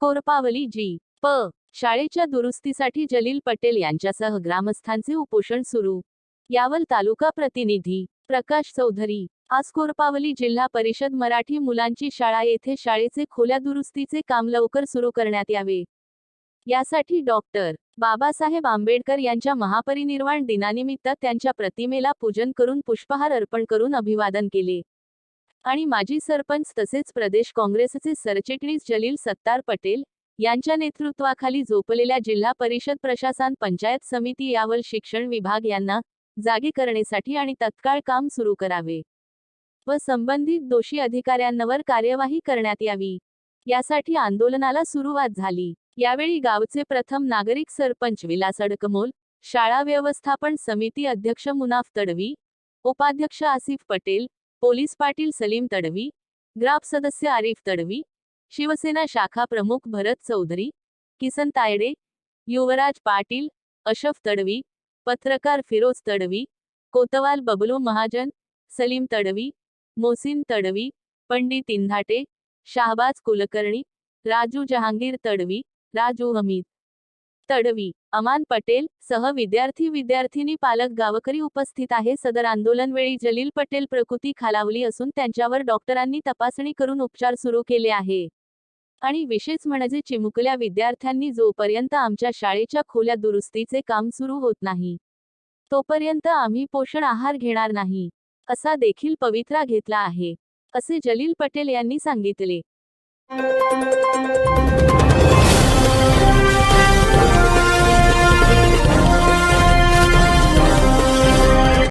कोरपावली जी. प. शाळेच्या दुरुस्तीसाठी जलील पटेल यांच्यासह ग्रामस्थांचे उपोषण सुरू. यावल तालुका प्रतिनिधी प्रकाश चौधरी. आज कोरपावली जिल्हा परिषद मराठी मुलांची शाळा येथे शाळेचे खोल्या दुरुस्तीचे काम लवकर सुरू करण्यात यावे. यासाठी डॉक्टर. बाबासाहेब आंबेडकर यांच्या महापरिनिर्वाण दिनानिमित्त त्यांच्या प्रतिमेला पूजन करून पुष्पहार अर्पण करून अभिवादन केले. आणि माजी सरपंच तसेच प्रदेश काँग्रेसचे सरचिटणीस जलील सत्तार पटेल यांच्या नेतृत्वाखाली झोपलेल्या जिल्हा परिषद प्रशासन पंचायत समिती यावर शिक्षण विभाग यांना जागे करण्यासाठी आणि तत्काळ काम सुरू करावे व संबंधित दोषी अधिकाऱ्यांवर कार्यवाही करण्यात यावी. यासाठी आंदोलनाला सुरुवात झाली. यावेळी गावचे प्रथम नागरिक सरपंच विलास अडकमोल शाळा व्यवस्थापन समिती अध्यक्ष मुनाफ तडवी उपाध्यक्ष आसिफ पटेल पोलीस पाटील सलीम तडवी ग्राप सदस्य आरिफ तडवी शिवसेना शाखा प्रमुख भरत चौधरी किसन तायडे युवराज पाटील अशफ तडवी पत्रकार फिरोज तडवी कोतवाल बबलू महाजन सलीम तडवी मोसिन तडवी पंडित इंधाटे शाहबाज कुलकर्णी राजू जहांगीर तडवी राजू हमीद. तडवी अमान पटेल सह विद्यार्थी विद्यार्थिनी पालक गावकरी उपस्थित आहे. सदर आंदोलन वेळी जलील पटेल प्रकृती खालावली असून त्यांच्यावर डॉक्टरांनी तपासणी करून उपचार सुरू केले आहे. आणि विशेष म्हणजे चिमुकल्या विद्यार्थ्यांनी जोपर्यंत आमच्या शाळेच्या खोल्या दुरुस्तीचे काम सुरू होत नाही तोपर्यंत आम्ही पोषण आहार घेणार नाही असा देखील पवित्रा घेतला आहे असे जलील पटेल यांनी सांगितले.